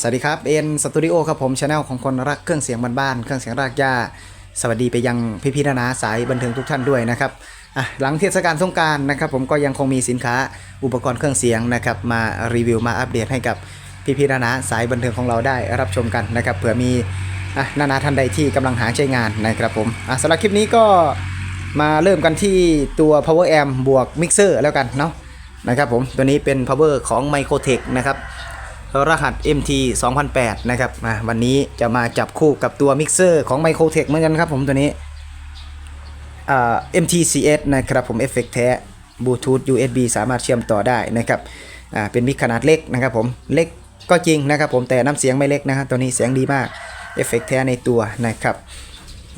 สวัสดีครับเอ็นสตูดิโอครับผมช anel ของคนรักเครื่องเสียงบ้านๆเครื่องเสียงรากหญ้าสวัสดีไปยังพี่พี่ๆนานาสายบันเทิงทุกท่านด้วยนะครับอะหลังเทศกาลสงกรารนะครับ ผมก็ยังคงมีสินค้าอุปกรณ์เครื่องเสียงนะครับมารีวิวมาอัปเดตให้กับพี่พี่ๆนานาสายบันเทิงของเราได้รับชมกันนะครับเผื่อมีอะนานาท่านใดที่กำลังหาใช้งานนะครับผมอะสำหรับคลิปนี้ก็มาเริ่มกันที่ตัว power amp บวก mixer แล้วกันเนาะนะครับผมตัวนี้เป็น power ของ Microtech นะครับ รหัส MT 2008 นะครับมาวันนี้จะมาจับคู่กับตัวมิกเซอร์ของ Microtech เหมือนกันครับผมตัวนี้ MTCS นะครับผมเอฟเฟกแท้บลูทูธ USB สามารถเชื่อมต่อได้นะครับเป็นมิกขนาดเล็กนะครับผมเล็กก็จริงนะครับผมแต่น้ำเสียงไม่เล็กนะครับตัวนี้เสียงดีมากเอฟเฟกแท้ในตัวนะครับ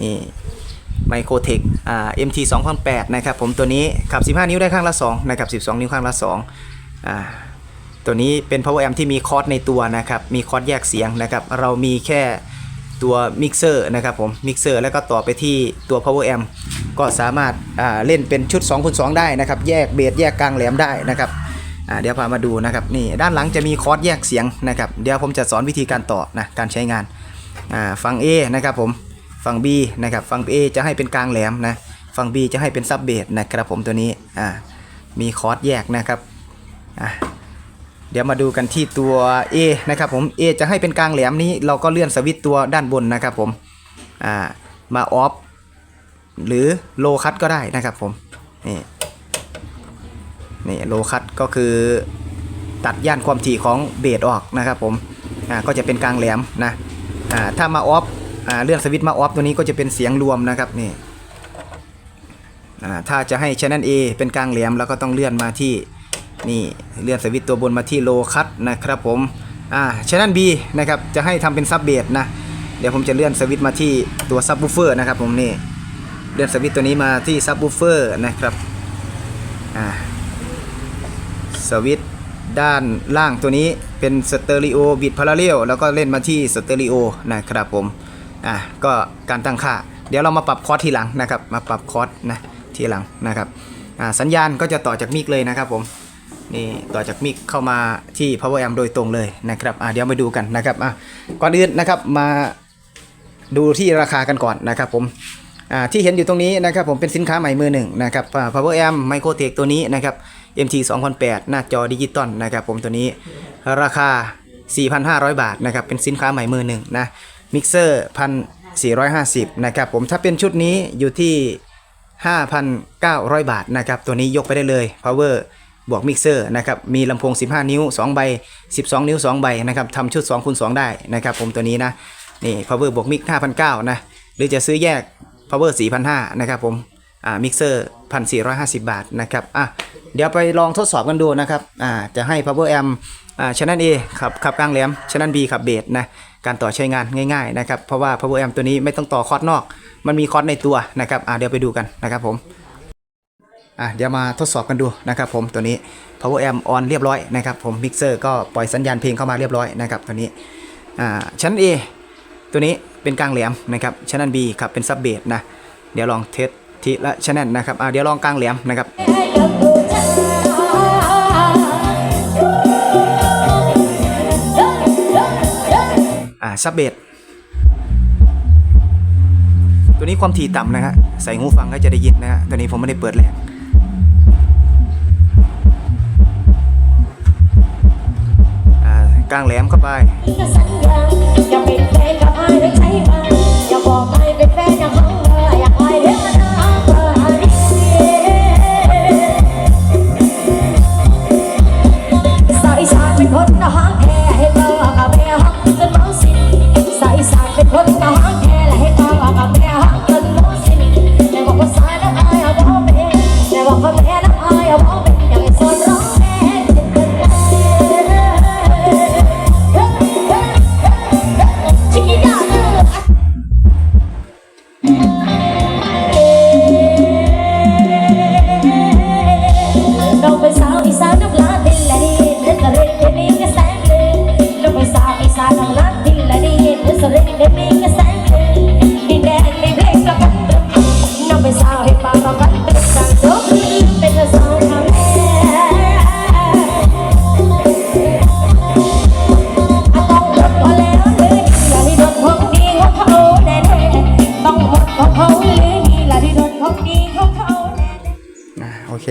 นี่ Microtech อ่า MT 2008 นะครับผมตัวนี้ขับ 15 นิ้วได้ข้างละ 2 นะครับ 12 นิ้วข้างละ2อ่า ตัวนี้เป็น power amp ที่มีคอร์สในตัวนะครับ มีคอร์สแยกเสียงนะครับ เรามีแค่ตัวมิกเซอร์นะครับผม มิกเซอร์แล้วก็ต่อไปที่ตัว power amp ก็สามารถเล่นเป็นชุด2คูณ2ได้นะครับ แยกเบสแยกกลางแหลมได้นะครับเดี๋ยวพามาดูนะครับนี่ด้านหลังจะมีคอร์สแยกเสียงนะครับ เดี๋ยวผมจะสอนวิธีการต่อนะการใช้งานฝั่ง A นะครับผมฝั่ง B นะครับฝั่ง A จะให้เป็นกลางแหลมนะฝั่ง B จะให้เป็นซับเบสนะครับผมตัวนี้มีคอร์สแยกนะครับอ่าเดี๋ยวมาดูกันที่ตัว A นะครับผม A จะให้เป็นกลางแหลมนี้เราก็เลื่อนสวิตตัวด้านบนนะครับผมอ่ามาออฟหรือโลคัตก็ได้นะครับผมนี่นี่โลคัตก็คือตัดย่านความถี่ของเบสออกนะครับผมอ่าก็จะเป็นกลางแหลมนะอ่าถ้ามาออฟอ่าเลื่อนสวิตมาออฟตัวนี้ก็จะเป็นเสียงรวมนะครับนี่อ่าถ้าจะให้ Channel A เป็นกลางแหลมแล้วก็ต้องเลื่อนมาที่ นี่เลื่อนสวิตตัวบนมาที่โลคัตนะครับผมอ่าช anel B นะครับจะให้ทำเป็นซับเบสนะเดี๋ยวผมจะเลื่อนสวิตมาที่ตัวซับ w ูเฟอร์นะครับผมนี่เลื่อนสวิตตัวนี้มาที่ซับ w ูเฟอร์นะครับอ่าสวิตด้านล่างตัวนี้เป็นสเตอริโอบิดพาราเรลแล้วก็เล่นมาที่สเตอริโอนะครับผมอ่าก็การตั้งค่า เดี๋ยวเรามาปรับคอร์สทีหลังนะครับ มาปรับคอร์สนะทีหลังนะครับอ่าสัญญาณก็จะต่อจากมิกเลยนะครับผม นี่ต่อจากมิกเข้ามาที่ power amp โดยตรงเลยนะครับอะเดี๋ยวมาดูกันนะครับอะก่อนอื่นนะครับมาดูที่ราคากันก่อนนะครับผมอ่าที่เห็นอยู่ตรงนี้นะครับผมเป็นสินค้าใหม่มือหนึ่งนะครับ power amp microtech ตัวนี้นะครับ MT 2008หน้าจอดิจิตอลนะครับผมตัวนี้ราคา 4,500 บาทนะครับเป็นสินค้าใหม่มือหนึ่งนะมิกเซอร์1,450นะครับผมถ้าเป็นชุดนี้อยู่ที่ 5,900 บาทนะครับตัวนี้ยกไปได้เลย power บวกมิกเซอร์นะครับมีลำโพง 15 นิ้ว 2 ใบ 12 นิ้ว 2 ใบนะครับทำชุด2คูณ2ได้นะครับผมตัวนี้นะนี่ power บวกมิก5,900นะหรือจะซื้อแยก power 4,500นะครับผมอ่ามิกเซอร์1,450 บาทนะครับอะเดี๋ยวไปลองทดสอบกันดูนะครับอ่าจะให้ power amp อ่า channel A ขับขับกลางแหลม channel B ขับเบสนะการต่อใช้งานง่ายๆนะครับเพราะว่า power amp ตัวนี้ไม่ต้องต่อคอร์ดนอก มันมีคอร์ดในตัวนะครับอ่าเดี๋ยวไปดูกันนะครับผม อะเดี๋ยวมาทดสอบกันดูนะครับผมตัวนี้ power amp on เรียบร้อยนะครับผมมิกเซอร์ก็ปล่อยสัญญาณเพลงเข้ามาเรียบร้อยนะครับตัวนี้อ่าชั้น A ตัวนี้เป็นกลางแหลมนะครับชั้น B ครับเป็นซับเบสนะเดี๋ยวลองเทสทีละชั้นนะครับอ่าเดี๋ยวลองกลางแหลมนะครับอ่าซับเบสตัวนี้ความถี่ต่ำนะฮะใส่หูฟังก็จะได้ยินนะฮะตัวนี้ผมไม่ได้เปิดแรงากลางแหลมเข้าไป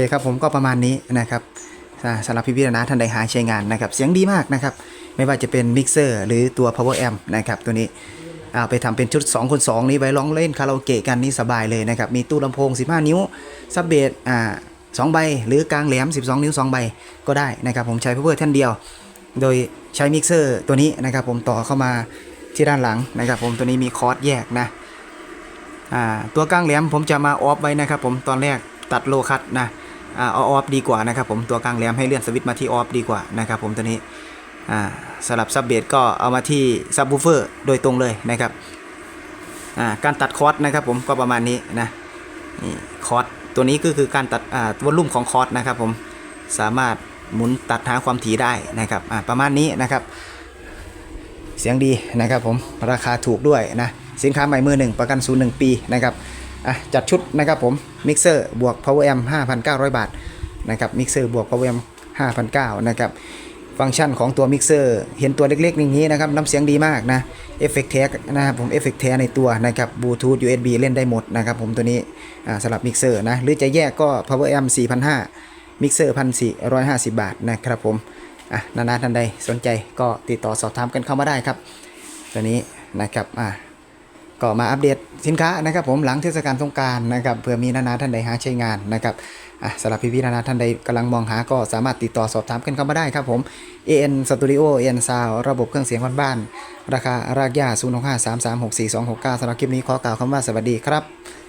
คครับผมก็ประมาณนี้นะครับสำหรับพี่พิจารณาท่านใดหาใช้งานนะครับ เสียงดีมากนะครับ ไม่ว่าจะเป็นมิกเซอร์หรือตัว power amp นะครับตัวนี้เอาไปทำเป็นชุด2คูณ2นี้ไว้ร้องเล่นคาราโอเกะกันนี่สบายเลยนะครับ มีตู้ลำโพง 15 นิ้ว ซับเบสอ่าสองใบ หรือกลางแหลม 12 นิ้ว 2 ใบก็ได้นะครับ ผมใช้ power ท่านเดียว โดยใช้มิกเซอร์ตัวนี้นะครับ ผมต่อเข้ามาที่ด้านหลังนะครับ ผมตัวนี้มีคอร์สแยกนะอ่าตัวกลางแหลมผมจะมาออฟไว้นะครับ ผมตอนแรกตัดโลคัตนะ อ่าออฟดีกว่านะครับผมตัวกลางแหลมให้เลื่อนสวิตช์มาที่ออฟดีกว่านะครับผมตัวนี้อ่าสลับซับเบสก็เอามาที่ซับวูเฟอร์โดยตรงเลยนะครับอ่าการตัดคอร์สนะครับผมก็ประมาณนี้นะนี่คอร์สตัวนี้ก็คือการตัดอ่าวอลลุ่มของคอร์สนะครับผมสามารถหมุนตัดหาความถี่ได้นะครับอ่าประมาณนี้นะครับ เสียงดีนะครับผมราคาถูกด้วยนะสินค้าใหม่มือหนึ่งประกันศูนย์หนึ่งปีนะครับ อะจัดชุดนะครับผมมิกเซอร์บวก power amp 5,900 บาทนะครับมิกเซอร์บวก power amp 5,900นะครับฟังก์ชันของตัวมิกเซอร์เห็นตัวเล็กๆอย่างนี้นะครับน้ำเสียงดีมากนะเอฟเฟกต์แท้นะครับผมเอฟเฟกต์แท้ในตัวนะครับบลูทูธ USB เล่นได้หมดนะครับผมตัวนี้อ่าสำหรับมิกเซอร์นะหรือจะแยกก็ power amp 4,500มิกเซอร์1,450 บาทนะครับผมอะนานๆท่านใดสนใจก็ติดต่อสอบถามกันเข้ามาได้ครับ ตัวนี้นะครับอะ ก็มาอัปเดตสินค้านะครับ ผมหลังเทศกาลสงการนะครับเผื่อมีนานาท่านใดหาใช้งานนะครับสำหรับพี่ๆนานาท่านใดกำลังมองหาก็สามารถติดต่อสอบถามกันเข้ามาได้ครับผม AN Studio AN Sound ระบบเครื่องเสียงบ้านๆราคารากย่า0 6 5 3 3 6 4 2 6 9สำหรับคลิปนี้ขอกล่าวคำว่าสวัสดีครับ